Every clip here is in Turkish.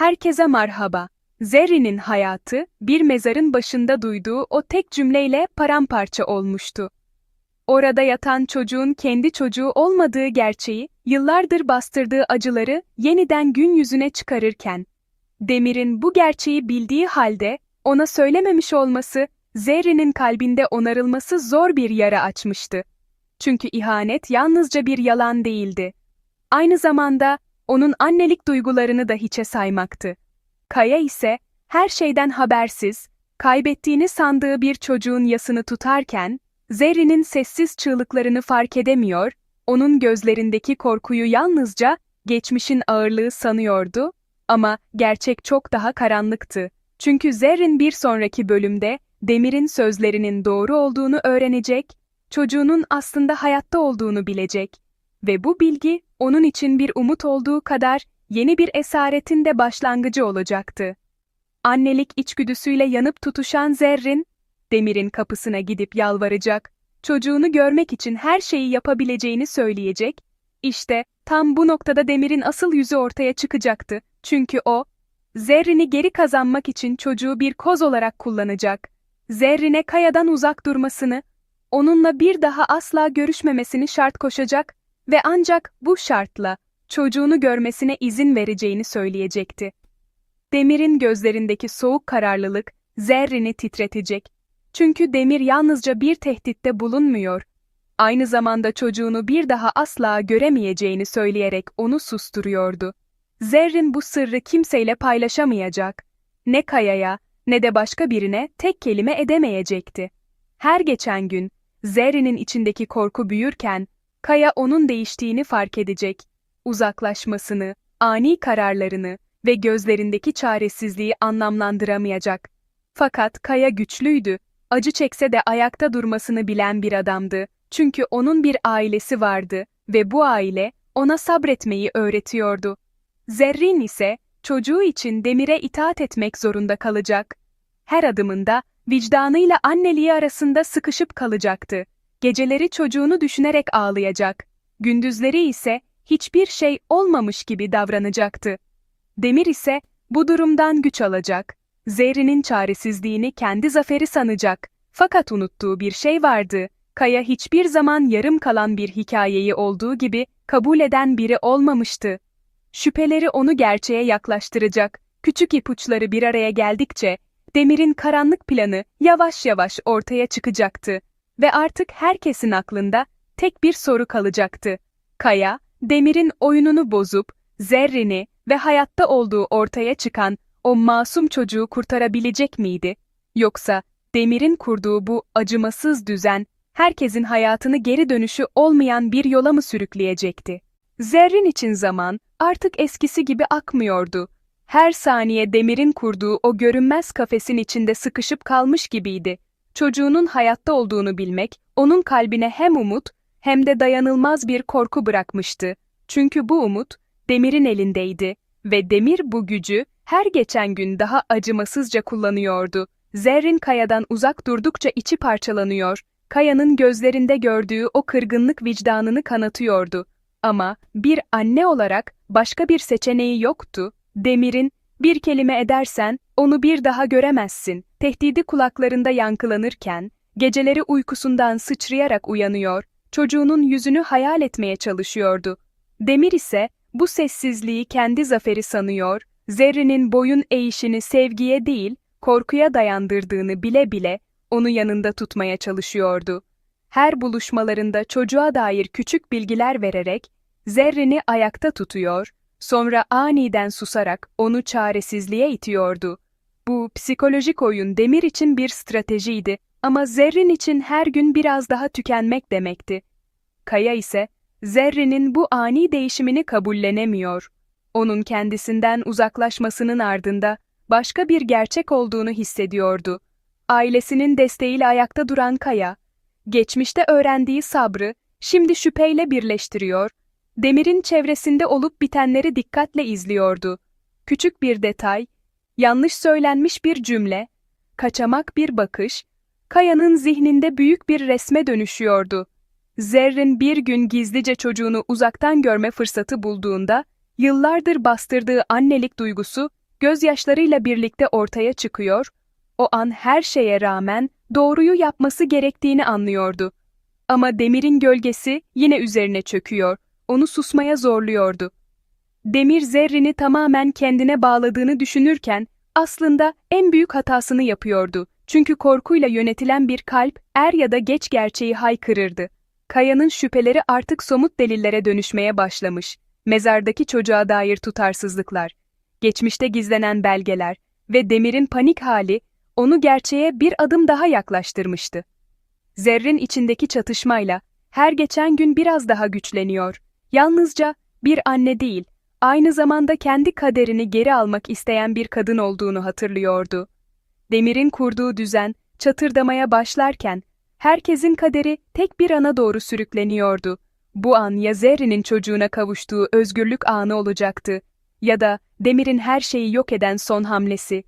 Herkese merhaba. Zerrin'in hayatı, bir mezarın başında duyduğu o tek cümleyle paramparça olmuştu. Orada yatan çocuğun kendi çocuğu olmadığı gerçeği, yıllardır bastırdığı acıları yeniden gün yüzüne çıkarırken, Demir'in bu gerçeği bildiği halde, ona söylememiş olması, Zerrin'in kalbinde onarılması zor bir yara açmıştı. Çünkü ihanet yalnızca bir yalan değildi. Aynı zamanda, onun annelik duygularını da hiçe saymaktı. Kaya ise, her şeyden habersiz, kaybettiğini sandığı bir çocuğun yasını tutarken, Zerrin'in sessiz çığlıklarını fark edemiyor, onun gözlerindeki korkuyu yalnızca geçmişin ağırlığı sanıyordu ama gerçek çok daha karanlıktı. Çünkü Zerrin bir sonraki bölümde Demir'in sözlerinin doğru olduğunu öğrenecek, çocuğunun aslında hayatta olduğunu bilecek ve bu bilgi onun için bir umut olduğu kadar yeni bir esaretin de başlangıcı olacaktı. Annelik içgüdüsüyle yanıp tutuşan Zerrin, Demir'in kapısına gidip yalvaracak, çocuğunu görmek için her şeyi yapabileceğini söyleyecek, işte tam bu noktada Demir'in asıl yüzü ortaya çıkacaktı. Çünkü o, Zerrin'i geri kazanmak için çocuğu bir koz olarak kullanacak. Zerrin'e Kaya'dan uzak durmasını, onunla bir daha asla görüşmemesini şart koşacak ve ancak bu şartla çocuğunu görmesine izin vereceğini söyleyecekti. Demir'in gözlerindeki soğuk kararlılık Zerrin'i titretecek. Çünkü Demir yalnızca bir tehditte bulunmuyor, aynı zamanda çocuğunu bir daha asla göremeyeceğini söyleyerek onu susturuyordu. Zerrin bu sırrı kimseyle paylaşamayacak. Ne Kaya'ya ne de başka birine tek kelime edemeyecekti. Her geçen gün Zerrin'in içindeki korku büyürken Kaya onun değiştiğini fark edecek. Uzaklaşmasını, ani kararlarını ve gözlerindeki çaresizliği anlamlandıramayacak. Fakat Kaya güçlüydü, acı çekse de ayakta durmasını bilen bir adamdı. Çünkü onun bir ailesi vardı ve bu aile ona sabretmeyi öğretiyordu. Zerrin ise çocuğu için Demir'e itaat etmek zorunda kalacak. Her adımında vicdanıyla anneliği arasında sıkışıp kalacaktı. Geceleri çocuğunu düşünerek ağlayacak. Gündüzleri ise hiçbir şey olmamış gibi davranacaktı. Demir ise bu durumdan güç alacak. Zerrin'in çaresizliğini kendi zaferi sanacak. Fakat unuttuğu bir şey vardı. Kaya hiçbir zaman yarım kalan bir hikayeyi olduğu gibi kabul eden biri olmamıştı. Şüpheleri onu gerçeğe yaklaştıracak, küçük ipuçları bir araya geldikçe, Demir'in karanlık planı yavaş yavaş ortaya çıkacaktı ve artık herkesin aklında tek bir soru kalacaktı. Kaya, Demir'in oyununu bozup, Zerrin'i ve hayatta olduğu ortaya çıkan o masum çocuğu kurtarabilecek miydi? Yoksa Demir'in kurduğu bu acımasız düzen, herkesin hayatını geri dönüşü olmayan bir yola mı sürükleyecekti? Zerrin için zaman artık eskisi gibi akmıyordu. Her saniye Demir'in kurduğu o görünmez kafesin içinde sıkışıp kalmış gibiydi. Çocuğunun hayatta olduğunu bilmek, onun kalbine hem umut hem de dayanılmaz bir korku bırakmıştı. Çünkü bu umut, Demir'in elindeydi ve Demir bu gücü her geçen gün daha acımasızca kullanıyordu. Zerrin kayadan uzak durdukça içi parçalanıyor, kayanın gözlerinde gördüğü o kırgınlık vicdanını kanatıyordu. Ama bir anne olarak başka bir seçeneği yoktu. Demir'in, bir kelime edersen onu bir daha göremezsin, tehdidi kulaklarında yankılanırken, geceleri uykusundan sıçrayarak uyanıyor, çocuğunun yüzünü hayal etmeye çalışıyordu. Demir ise bu sessizliği kendi zaferi sanıyor, Zerrin'in boyun eğişini sevgiye değil, korkuya dayandırdığını bile bile onu yanında tutmaya çalışıyordu. Her buluşmalarında çocuğa dair küçük bilgiler vererek Zerrin'i ayakta tutuyor, sonra aniden susarak onu çaresizliğe itiyordu. Bu psikolojik oyun Demir için bir stratejiydi ama Zerrin için her gün biraz daha tükenmek demekti. Kaya ise Zerrin'in bu ani değişimini kabullenemiyor. Onun kendisinden uzaklaşmasının ardında başka bir gerçek olduğunu hissediyordu. Ailesinin desteğiyle ayakta duran Kaya, geçmişte öğrendiği sabrı şimdi şüpheyle birleştiriyor, Demir'in çevresinde olup bitenleri dikkatle izliyordu. Küçük bir detay, yanlış söylenmiş bir cümle, kaçamak bir bakış, Kaya'nın zihninde büyük bir resme dönüşüyordu. Zerrin bir gün gizlice çocuğunu uzaktan görme fırsatı bulduğunda, yıllardır bastırdığı annelik duygusu gözyaşlarıyla birlikte ortaya çıkıyor, o an her şeye rağmen doğruyu yapması gerektiğini anlıyordu. Ama Demir'in gölgesi yine üzerine çöküyor, onu susmaya zorluyordu. Demir Zerrin'i tamamen kendine bağladığını düşünürken aslında en büyük hatasını yapıyordu. Çünkü korkuyla yönetilen bir kalp er ya da geç gerçeği haykırırdı. Kaya'nın şüpheleri artık somut delillere dönüşmeye başlamış. Mezardaki çocuğa dair tutarsızlıklar, geçmişte gizlenen belgeler ve Demir'in panik hali onu gerçeğe bir adım daha yaklaştırmıştı. Zerrin içindeki çatışmayla her geçen gün biraz daha güçleniyor. Yalnızca bir anne değil, aynı zamanda kendi kaderini geri almak isteyen bir kadın olduğunu hatırlıyordu. Demir'in kurduğu düzen çatırdamaya başlarken herkesin kaderi tek bir ana doğru sürükleniyordu. Bu an ya Zerrin'in çocuğuna kavuştuğu özgürlük anı olacaktı ya da Demir'in her şeyi yok eden son hamlesi.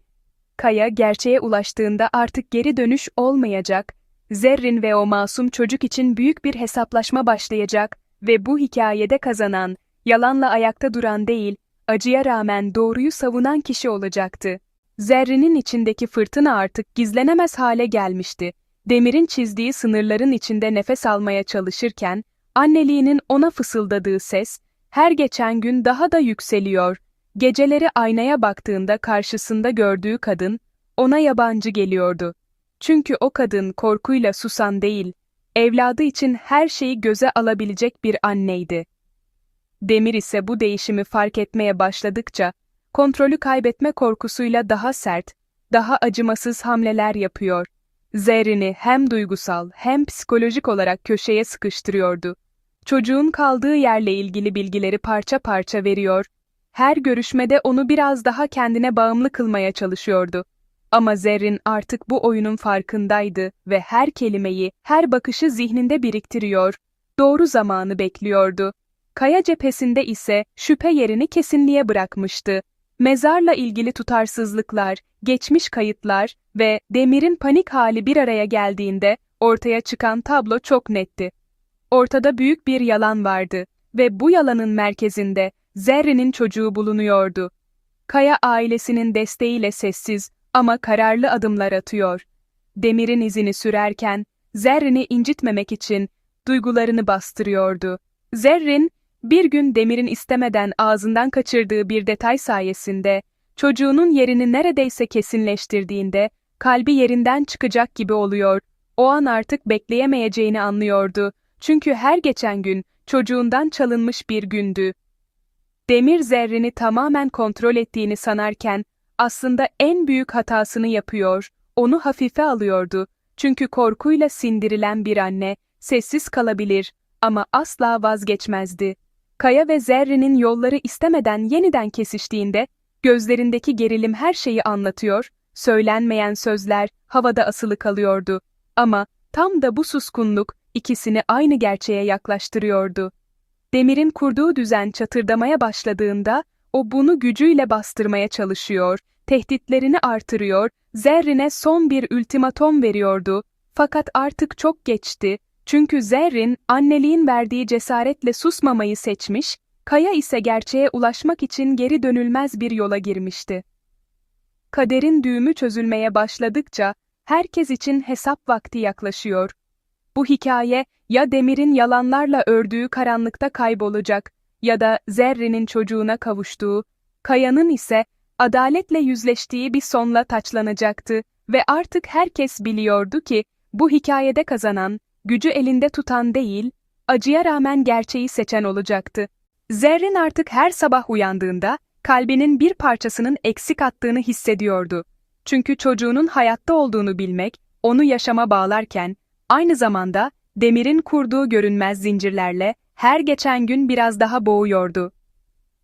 Kaya gerçeğe ulaştığında artık geri dönüş olmayacak. Zerrin ve o masum çocuk için büyük bir hesaplaşma başlayacak ve bu hikayede kazanan, yalanla ayakta duran değil, acıya rağmen doğruyu savunan kişi olacaktı. Zerrin'in içindeki fırtına artık gizlenemez hale gelmişti. Demir'in çizdiği sınırların içinde nefes almaya çalışırken, anneliğinin ona fısıldadığı ses, her geçen gün daha da yükseliyor. Geceleri aynaya baktığında karşısında gördüğü kadın, ona yabancı geliyordu. Çünkü o kadın korkuyla susan değil, evladı için her şeyi göze alabilecek bir anneydi. Demir ise bu değişimi fark etmeye başladıkça, kontrolü kaybetme korkusuyla daha sert, daha acımasız hamleler yapıyor. Zerrin'i hem duygusal hem psikolojik olarak köşeye sıkıştırıyordu. Çocuğun kaldığı yerle ilgili bilgileri parça parça veriyor, her görüşmede onu biraz daha kendine bağımlı kılmaya çalışıyordu. Ama Zerrin artık bu oyunun farkındaydı ve her kelimeyi, her bakışı zihninde biriktiriyor, doğru zamanı bekliyordu. Kaya cephesinde ise şüphe yerini kesinliğe bırakmıştı. Mezarla ilgili tutarsızlıklar, geçmiş kayıtlar ve Demir'in panik hali bir araya geldiğinde ortaya çıkan tablo çok netti. Ortada büyük bir yalan vardı ve bu yalanın merkezinde Zerrin'in çocuğu bulunuyordu. Kaya ailesinin desteğiyle sessiz ama kararlı adımlar atıyor. Demir'in izini sürerken Zerrin'i incitmemek için duygularını bastırıyordu. Zerrin, bir gün Demir'in istemeden ağzından kaçırdığı bir detay sayesinde çocuğunun yerini neredeyse kesinleştirdiğinde kalbi yerinden çıkacak gibi oluyor. O an artık bekleyemeyeceğini anlıyordu. Çünkü her geçen gün çocuğundan çalınmış bir gündü. Demir zerrini tamamen kontrol ettiğini sanarken aslında en büyük hatasını yapıyor, onu hafife alıyordu. Çünkü korkuyla sindirilen bir anne sessiz kalabilir ama asla vazgeçmezdi. Kaya ve Zerrin'in yolları istemeden yeniden kesiştiğinde gözlerindeki gerilim her şeyi anlatıyor, söylenmeyen sözler havada asılı kalıyordu. Ama tam da bu suskunluk ikisini aynı gerçeğe yaklaştırıyordu. Demir'in kurduğu düzen çatırdamaya başladığında, o bunu gücüyle bastırmaya çalışıyor, tehditlerini artırıyor, Zerrin'e son bir ultimatom veriyordu. Fakat artık çok geçti, çünkü Zerrin, anneliğin verdiği cesaretle susmamayı seçmiş, Kaya ise gerçeğe ulaşmak için geri dönülmez bir yola girmişti. Kaderin düğümü çözülmeye başladıkça, herkes için hesap vakti yaklaşıyor. Bu hikaye ya Demir'in yalanlarla ördüğü karanlıkta kaybolacak ya da Zerrin'in çocuğuna kavuştuğu, Kaya'nın ise adaletle yüzleştiği bir sonla taçlanacaktı ve artık herkes biliyordu ki bu hikayede kazanan, gücü elinde tutan değil, acıya rağmen gerçeği seçen olacaktı. Zerrin artık her sabah uyandığında kalbinin bir parçasının eksik attığını hissediyordu. Çünkü çocuğunun hayatta olduğunu bilmek, onu yaşama bağlarken, aynı zamanda Demir'in kurduğu görünmez zincirlerle her geçen gün biraz daha boğuyordu.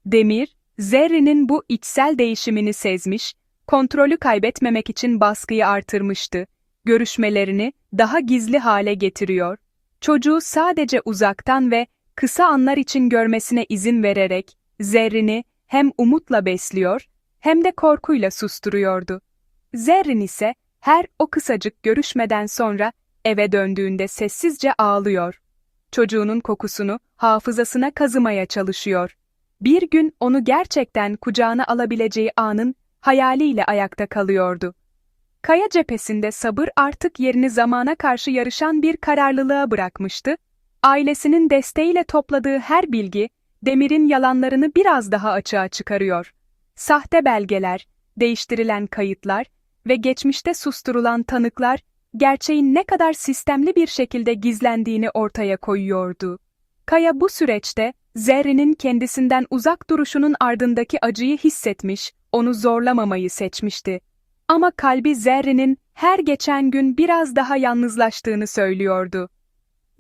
Demir, Zerrin'in bu içsel değişimini sezmiş, kontrolü kaybetmemek için baskıyı artırmıştı. Görüşmelerini daha gizli hale getiriyor. Çocuğu sadece uzaktan ve kısa anlar için görmesine izin vererek Zerrin'i hem umutla besliyor hem de korkuyla susturuyordu. Zerrin ise her o kısacık görüşmeden sonra eve döndüğünde sessizce ağlıyor. Çocuğunun kokusunu hafızasına kazımaya çalışıyor. Bir gün onu gerçekten kucağına alabileceği anın hayaliyle ayakta kalıyordu. Kaya cephesinde sabır artık yerini zamana karşı yarışan bir kararlılığa bırakmıştı. Ailesinin desteğiyle topladığı her bilgi, Demir'in yalanlarını biraz daha açığa çıkarıyor. Sahte belgeler, değiştirilen kayıtlar ve geçmişte susturulan tanıklar, gerçeğin ne kadar sistemli bir şekilde gizlendiğini ortaya koyuyordu. Kaya bu süreçte, Zerrin'in kendisinden uzak duruşunun ardındaki acıyı hissetmiş, onu zorlamamayı seçmişti. Ama kalbi Zerrin'in her geçen gün biraz daha yalnızlaştığını söylüyordu.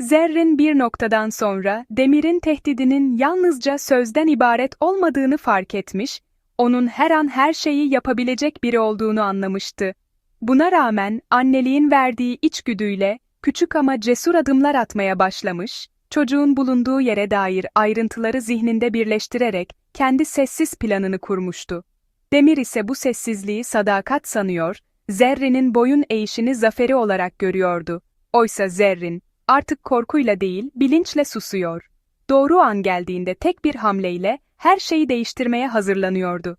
Zerrin bir noktadan sonra Demir'in tehdidinin yalnızca sözden ibaret olmadığını fark etmiş, onun her an her şeyi yapabilecek biri olduğunu anlamıştı. Buna rağmen anneliğin verdiği içgüdüyle küçük ama cesur adımlar atmaya başlamış, çocuğun bulunduğu yere dair ayrıntıları zihninde birleştirerek kendi sessiz planını kurmuştu. Demir ise bu sessizliği sadakat sanıyor, Zerrin'in boyun eğişini zaferi olarak görüyordu. Oysa Zerrin, artık korkuyla değil, bilinçle susuyor. Doğru an geldiğinde tek bir hamleyle her şeyi değiştirmeye hazırlanıyordu.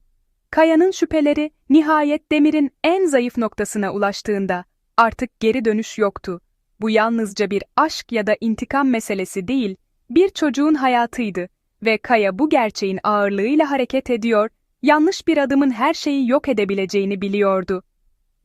Kaya'nın şüpheleri nihayet Demir'in en zayıf noktasına ulaştığında artık geri dönüş yoktu. Bu yalnızca bir aşk ya da intikam meselesi değil, bir çocuğun hayatıydı ve Kaya bu gerçeğin ağırlığıyla hareket ediyor, yanlış bir adımın her şeyi yok edebileceğini biliyordu.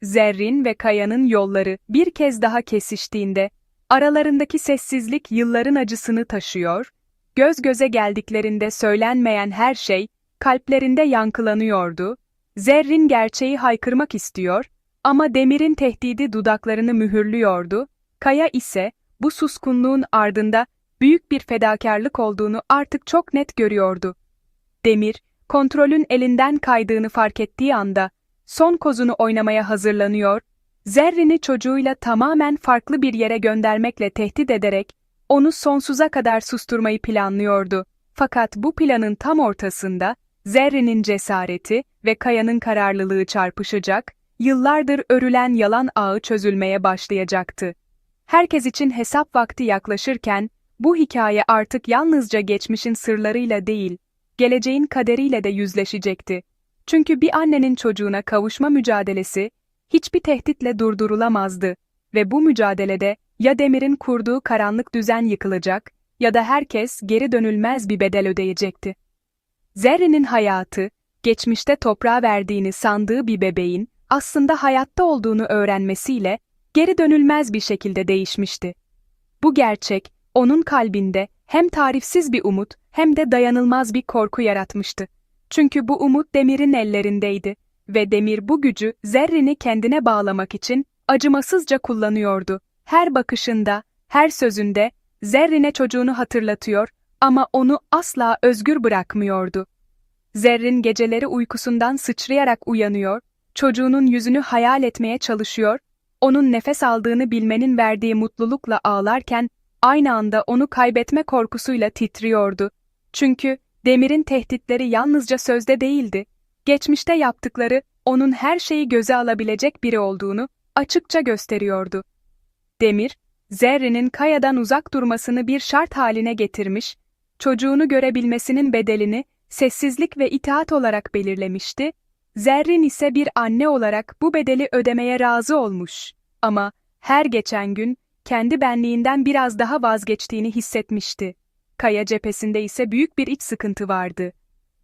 Zerrin ve Kaya'nın yolları bir kez daha kesiştiğinde, aralarındaki sessizlik yılların acısını taşıyor, göz göze geldiklerinde söylenmeyen her şey, kalplerinde yankılanıyordu, Zerrin gerçeği haykırmak istiyor ama Demir'in tehdidi dudaklarını mühürlüyordu, Kaya ise bu suskunluğun ardında büyük bir fedakarlık olduğunu artık çok net görüyordu. Demir, kontrolün elinden kaydığını fark ettiği anda, son kozunu oynamaya hazırlanıyor, Zerrin'i çocuğuyla tamamen farklı bir yere göndermekle tehdit ederek, onu sonsuza kadar susturmayı planlıyordu. Fakat bu planın tam ortasında, Zerrin'in cesareti ve Kaya'nın kararlılığı çarpışacak, yıllardır örülen yalan ağı çözülmeye başlayacaktı. Herkes için hesap vakti yaklaşırken, bu hikaye artık yalnızca geçmişin sırlarıyla değil, geleceğin kaderiyle de yüzleşecekti. Çünkü bir annenin çocuğuna kavuşma mücadelesi, hiçbir tehditle durdurulamazdı ve bu mücadelede ya Demir'in kurduğu karanlık düzen yıkılacak ya da herkes geri dönülmez bir bedel ödeyecekti. Zerrin'in hayatı, geçmişte toprağa verdiğini sandığı bir bebeğin aslında hayatta olduğunu öğrenmesiyle geri dönülmez bir şekilde değişmişti. Bu gerçek, onun kalbinde hem tarifsiz bir umut hem de dayanılmaz bir korku yaratmıştı. Çünkü bu umut Demir'in ellerindeydi ve Demir bu gücü Zerrin'i kendine bağlamak için acımasızca kullanıyordu. Her bakışında, her sözünde Zerrin'e çocuğunu hatırlatıyor ama onu asla özgür bırakmıyordu. Zerrin geceleri uykusundan sıçrayarak uyanıyor, çocuğunun yüzünü hayal etmeye çalışıyor, onun nefes aldığını bilmenin verdiği mutlulukla ağlarken aynı anda onu kaybetme korkusuyla titriyordu. Çünkü Demir'in tehditleri yalnızca sözde değildi. Geçmişte yaptıkları onun her şeyi göze alabilecek biri olduğunu açıkça gösteriyordu. Demir, Zerrin'in Kaya'dan uzak durmasını bir şart haline getirmiş, çocuğunu görebilmesinin bedelini sessizlik ve itaat olarak belirlemişti, Zerrin ise bir anne olarak bu bedeli ödemeye razı olmuş. Ama her geçen gün kendi benliğinden biraz daha vazgeçtiğini hissetmişti. Kaya cephesinde ise büyük bir iç sıkıntı vardı.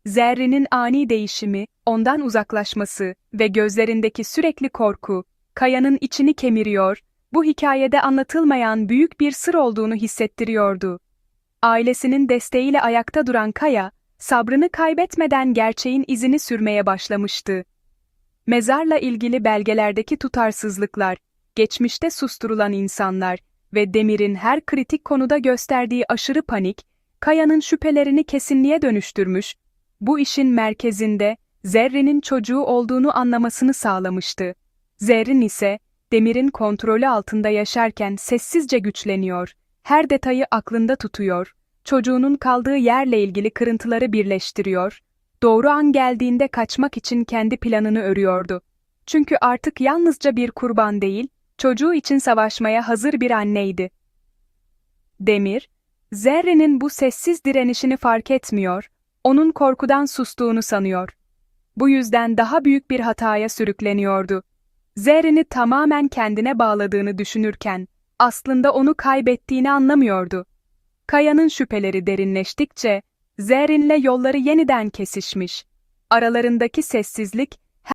Zerrin'in ani değişimi, ondan uzaklaşması ve gözlerindeki sürekli korku, Kaya'nın içini kemiriyor, bu hikayede anlatılmayan büyük bir sır olduğunu hissettiriyordu. Ailesinin desteğiyle ayakta duran Kaya, sabrını kaybetmeden gerçeğin izini sürmeye başlamıştı. Mezarla ilgili belgelerdeki tutarsızlıklar, geçmişte susturulan insanlar ve Demir'in her kritik konuda gösterdiği aşırı panik, Kaya'nın şüphelerini kesinliğe dönüştürmüş, bu işin merkezinde Zerrin'in çocuğu olduğunu anlamasını sağlamıştı. Zerrin ise, Demir'in kontrolü altında yaşarken sessizce güçleniyor, her detayı aklında tutuyor, çocuğunun kaldığı yerle ilgili kırıntıları birleştiriyor, doğru an geldiğinde kaçmak için kendi planını örüyordu. Çünkü artık yalnızca bir kurban değil, çocuğu için savaşmaya hazır bir anneydi. Demir, Zerrin'in bu sessiz direnişini fark etmiyor, onun korkudan sustuğunu sanıyor. Bu yüzden daha büyük bir hataya sürükleniyordu. Zerrin'i tamamen kendine bağladığını düşünürken, aslında onu kaybettiğini anlamıyordu. Kaya'nın şüpheleri derinleştikçe, Zerrin'le yolları yeniden kesişmiş. Aralarındaki sessizlik,